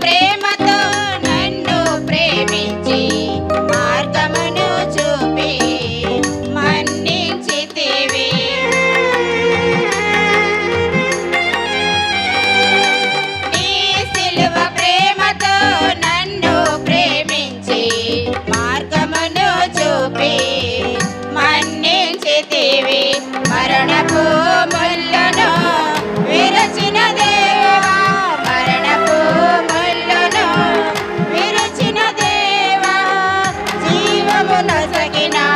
ప్రేమతో నన్ను ప్రేమించి మార్గమును చూపి మన్నించితివి. నీ సిలువ ప్రేమతో నన్ను ప్రేమించి మార్గమును చూపి nasakina